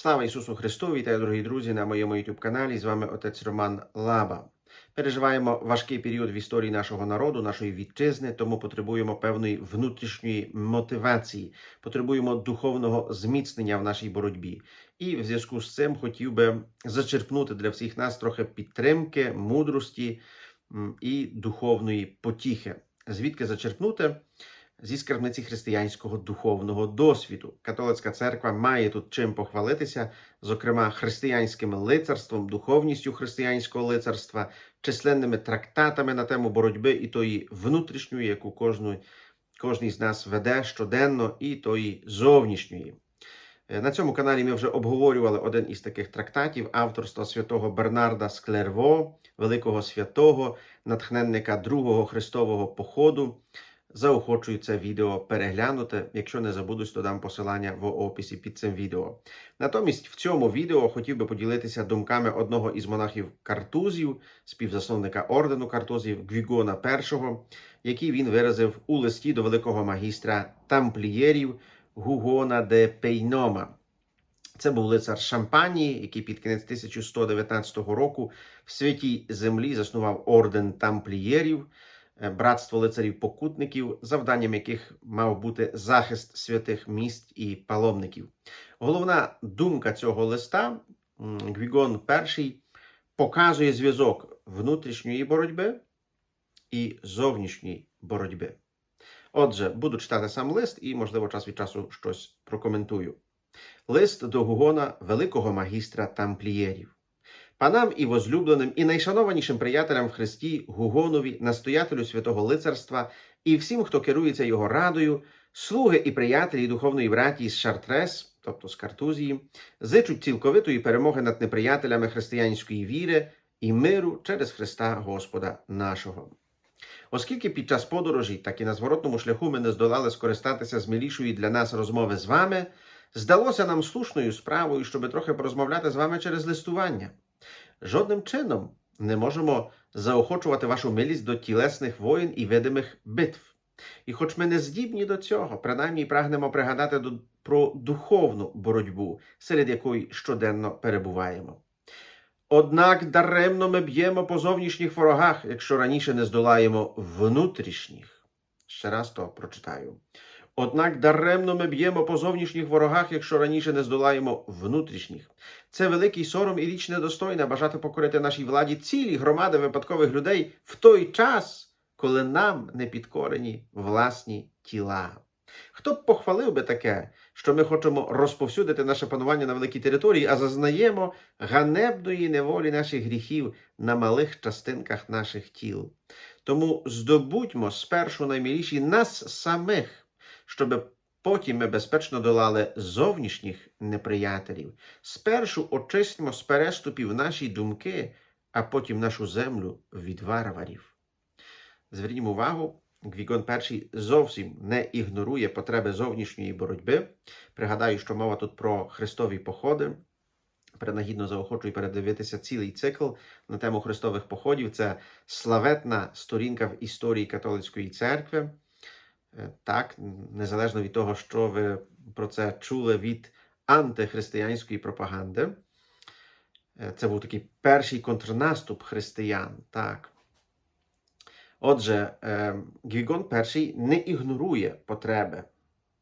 Слава Ісусу Христу! Вітаю, дорогі друзі, на моєму youtube каналі. З вами отець Роман Лаба. Переживаємо важкий період в історії нашого народу, нашої вітчизни, тому потребуємо певної внутрішньої мотивації, потребуємо духовного зміцнення в нашій боротьбі. І в зв'язку з цим хотів би зачерпнути для всіх нас трохи підтримки, мудрості і духовної потіхи. Звідки зачерпнути? Зі скарбниці християнського духовного досвіду. Католицька церква має тут чим похвалитися, зокрема християнським лицарством, духовністю християнського лицарства, численними трактатами на тему боротьби і тої внутрішньої, яку кожну, кожний з нас веде щоденно, і тої зовнішньої. Е, На цьому каналі ми вже обговорювали один із таких трактатів авторства святого Бернарда Склерво, великого святого, натхненника другого Христового походу. Заохочую це відео переглянути. Якщо не забудуть, то дам посилання в описі під цим відео. Натомість в цьому відео хотів би поділитися думками одного із монахів картузів, співзасновника ордену картузів Гвігона І, який він виразив у листі до великого магістра тамплієрів Гугона де Пейнома. Це був лицар Шампанії, який під кінець 1119 року в святій землі заснував орден тамплієрів, братство лицарів-покутників, завданням яких мав бути захист святих міст і паломників. Головна думка цього листа Гвігон І показує зв'язок внутрішньої боротьби і зовнішньої боротьби. Отже, буду читати сам лист і, можливо, час від часу щось прокоментую. Лист до Гугона, великого магістра тамплієрів. Панам і возлюбленим, і найшанованішим приятелям в Христі Гугонові, настоятелю святого лицарства, і всім, хто керується його радою, слуги і приятелі духовної братії з Шартрес, тобто з Картузії, зичуть цілковитої перемоги над неприятелями християнської віри і миру через Христа Господа нашого. Оскільки під час подорожі, так і на зворотному шляху ми не здолали скористатися з милішої для нас розмови з вами, здалося нам слушною справою, щоби трохи порозмовляти з вами через листування. Жодним чином не можемо заохочувати вашу милість до тілесних воїн і видимих битв. І хоч ми не здібні до цього, принаймні прагнемо пригадати до- про духовну боротьбу, серед якої щоденно перебуваємо. Однак даремно ми б'ємо по зовнішніх ворогах, якщо раніше не здолаємо внутрішніх. Ще раз то прочитаю. Однак даремно ми б'ємо по зовнішніх ворогах, якщо раніше не здолаємо внутрішніх. Це великий сором і річ недостойна бажати покорити нашій владі цілі громади випадкових людей в той час, коли нам не підкорені власні тіла. Хто б похвалив би таке, що ми хочемо розповсюдити наше панування на великій території, а зазнаємо ганебної неволі наших гріхів на малих частинках наших тіл. Тому здобудьмо спершу наймиліші нас самих, щоб потім ми безпечно долали зовнішніх неприятелів. Спершу очистимо з переступів наші думки, а потім нашу землю від варварів. Звернімо увагу, Гвігон І зовсім не ігнорує потреби зовнішньої боротьби. Пригадаю, що мова тут про хрестові походи. Принагідно заохочую передивитися цілий цикл на тему хрестових походів. Це славетна сторінка в історії католицької церкви. Е, Так, незалежно від того, що ви про це чули від антихристиянської пропаганди. Е, Це був такий перший контрнаступ християн. Так. Отже, е, Гвігон І не ігнорує потреби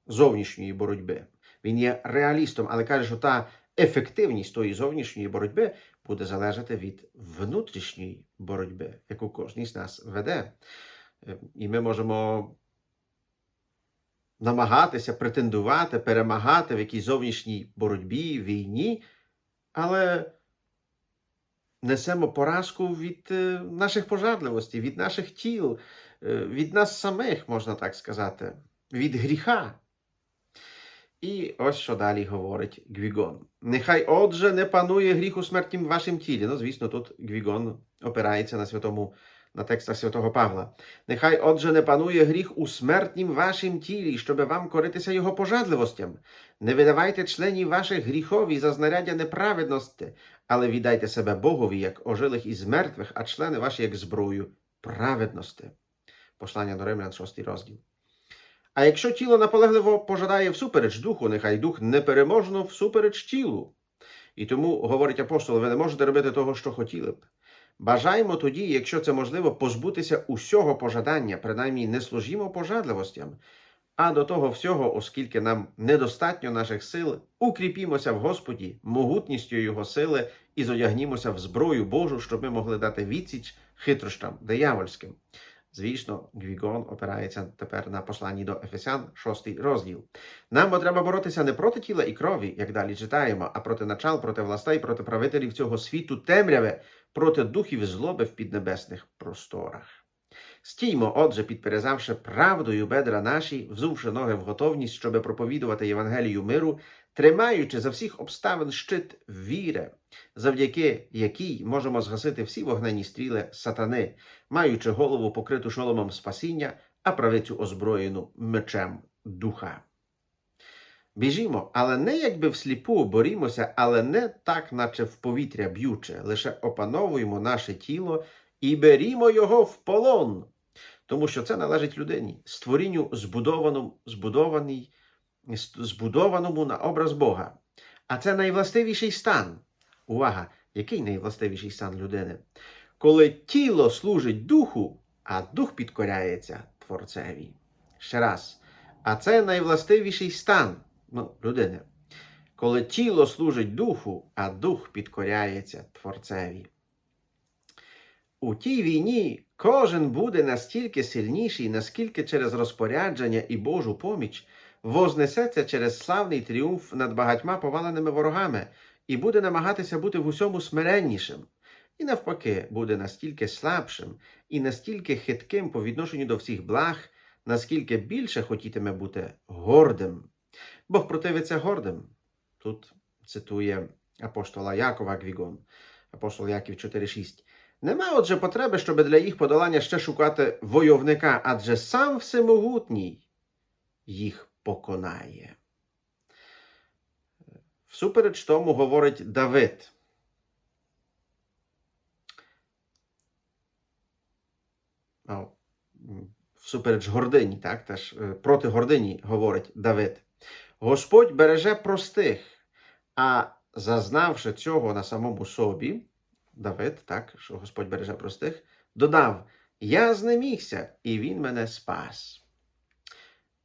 зовнішньої боротьби. Він є реалістом, але каже, що та ефективність тої зовнішньої боротьби буде залежати від внутрішньої боротьби, яку кожен з нас веде. І ми можемо намагатися претендувати, перемагати в якійсь зовнішній боротьбі, війні, але несемо поразку від е, наших пожадливостей, від наших тіл, е, від нас самих, можна так сказати, від гріха. І ось що далі говорить Гвігон. Нехай отже не панує гріх у смертнім вашім тілі. Ну, звісно, тут Гвігон опирається на святому, на текстах святого Павла. Нехай отже не панує гріх у смертнім вашім тілі, щоби вам коритися його пожадливостям. Не видавайте членів ваших гріхові за знаряддя неправедності, але віддайте себе Богові, як ожилих із мертвих, а члени ваші як зброю праведності. Послання до Римлян, 6 розділ. А якщо тіло наполегливо пожадає всупереч духу, нехай дух непереможно всупереч тілу. І тому, говорить апостол, ви не можете робити того, що хотіли б. Бажаємо тоді, якщо це можливо, позбутися усього пожадання, принаймні не служімо пожадливостям, а до того всього, оскільки нам недостатньо наших сил, укріпімося в Господі, могутністю Його сили і зодягнімося в зброю Божу, щоб ми могли дати відсіч хитрощам диявольським. Звісно, Гвігон опирається тепер на посланні до Ефесян, шостий розділ. Нам треба боротися не проти тіла і крові, як далі читаємо, а проти начал, проти властей, проти правителів цього світу темряви, проти духів злоби в піднебесних просторах. Стіймо, отже, підперезавши правдою бедра наші, взувши ноги в готовність, щоби проповідувати Євангелію миру, тримаючи за всіх обставин щит віри, завдяки якій можемо згасити всі вогнені стріли сатани, маючи голову покриту шоломом спасіння, а правицю озброєну мечем духа. Біжімо, але не якби всліпу борімося, але не так, наче в повітря б'юче, лише опановуємо наше тіло і берімо його в полон, тому що це належить людині, створінню збудованому, збудованій, збудованому на образ Бога. А це найвластивіший стан. Увага! Який найвластивіший стан людини? Коли тіло служить духу, а дух підкоряється Творцеві. Ще раз. А це найвластивіший стан ну, людини. Коли тіло служить духу, а дух підкоряється Творцеві. У тій війні кожен буде настільки сильніший, наскільки через розпорядження і Божу поміч вознесеться через славний тріумф над багатьма поваленими ворогами і буде намагатися бути в усьому смиреннішим. І навпаки, буде настільки слабшим і настільки хитким по відношенню до всіх благ, наскільки більше хотітиме бути гордим. Бог противиться гордим. Тут цитує апостола Якова Гвігон, апостол Яків 4.6. Нема отже потреби, щоб для їх подолання ще шукати войовника, адже сам всемогутній їх поконає. Всупереч тому говорить Давид. Всупереч гордині, так, теж е, проти гордині говорить Давид. Господь береже простих, а зазнавши цього на самому собі, Давид, так, що Господь береже простих, додав: Я знемігся, і він мене спас.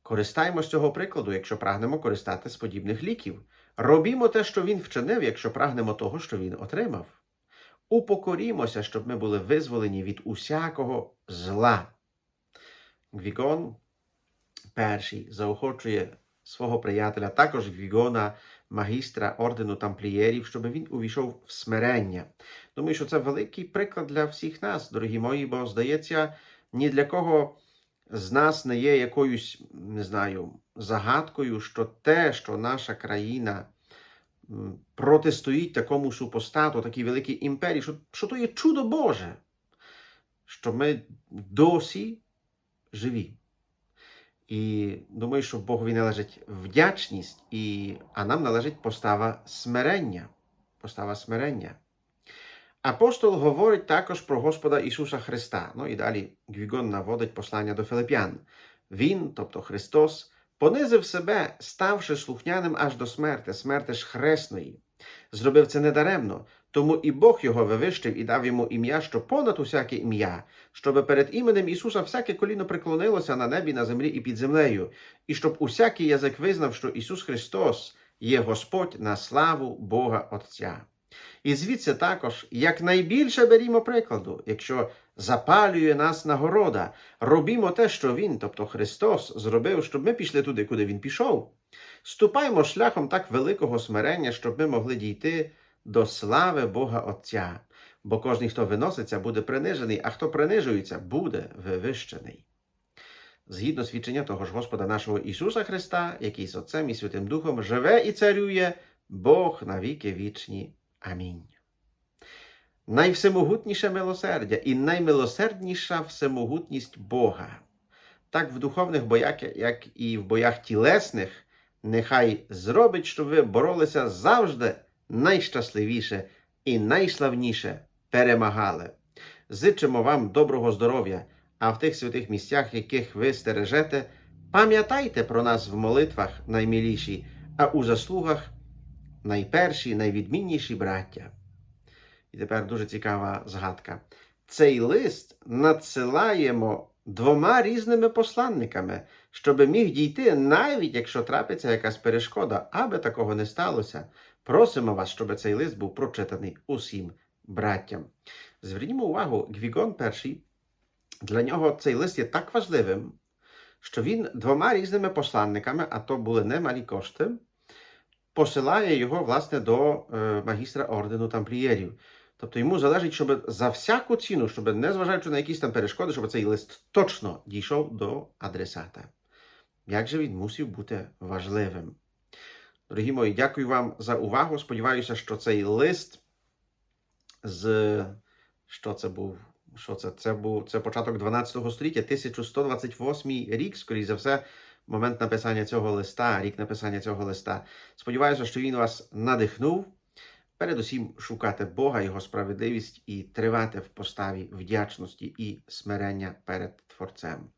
Користаємо з цього прикладу, якщо прагнемо користати з подібних ліків. Робімо те, що він вчинив, якщо прагнемо того, що він отримав. Упокорімося, щоб ми були визволені від усякого зла. Гвігон перший заохочує свого приятеля, також Гвігона, магістра ордену тамплієрів, щоб він увійшов в смирення. Думаю, що це великий приклад для всіх нас, дорогі мої, бо здається, ні для кого з нас не є якоюсь, не знаю, загадкою, що те, що наша країна протистоїть такому супостату, такій великій імперії, що, що то є чудо Боже, що ми досі живі. І думаю, що Богові належить вдячність, і, а нам належить постава смирення. Постава смирення. Апостол говорить також про Господа Ісуса Христа. Ну і далі Гвігон наводить послання до Филип'ян. Він, тобто Христос, понизив себе, ставши слухняним аж до смерти, смерти ж хресної. Зробив це недаремно, тому і Бог його вивищив і дав йому ім'я, що понад усяке ім'я, щоби перед іменем Ісуса всяке коліно преклонилося на небі, на землі і під землею, і щоб усякий язик визнав, що Ісус Христос є Господь на славу Бога Отця. І звідси також якнайбільше берімо прикладу, якщо запалює нас нагорода, робімо те, що Він, тобто Христос, зробив, щоб ми пішли туди, куди Він пішов. Ступаймо шляхом так великого смирення, щоб ми могли дійти до слави Бога Отця. Бо кожен, хто виноситься, буде принижений, а хто принижується, буде вивищений. Згідно свідчення того ж Господа нашого Ісуса Христа, який з Отцем і Святим Духом живе і царює, Бог на віки вічні. Амінь. Найвсемогутніше милосердя і наймилосердніша всемогутність Бога. Так в духовних боях, як і в боях тілесних, нехай зробить, щоб ви боролися завжди найщасливіше і найславніше перемагали. Зичимо вам доброго здоров'я, а в тих святих місцях, яких ви стережете, пам'ятайте про нас в молитвах наймиліші, а у заслугах найперші, найвідмінніші браття. І тепер дуже цікава згадка. Цей лист надсилаємо двома різними посланниками, щоб міг дійти, навіть якщо трапиться якась перешкода, аби такого не сталося. Просимо вас, щоб цей лист був прочитаний усім браттям. Звернімо увагу, Гвігон перший, для нього цей лист є так важливим, що він двома різними посланниками, а то були немалі кошти, посилає його, власне, до е, магістра ордену тамплієрів. Тобто йому залежить, щоб за всяку ціну, щоб незважаючи на якісь там перешкоди, щоб цей лист точно дійшов до адресата. Як же він мусив бути важливим? Дорогі мої, дякую вам за увагу. Сподіваюся, що цей лист з що це був? Що це? Це був це початок 12 століття, 1128 рік, скоріш за все, момент написання цього листа, рік написання цього листа. Сподіваюся, що він вас надихнув. Передусім шукати Бога, Його справедливість і тривати в поставі вдячності і смирення перед Творцем.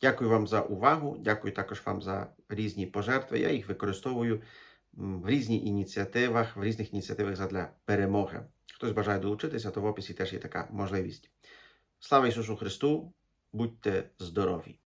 Дякую вам за увагу. Дякую також вам за різні пожертви. Я їх використовую в різних ініціативах, в різних ініціативах задля перемоги. Хтось бажає долучитися, то в описі теж є така можливість. Слава Ісусу Христу! Будьте здорові!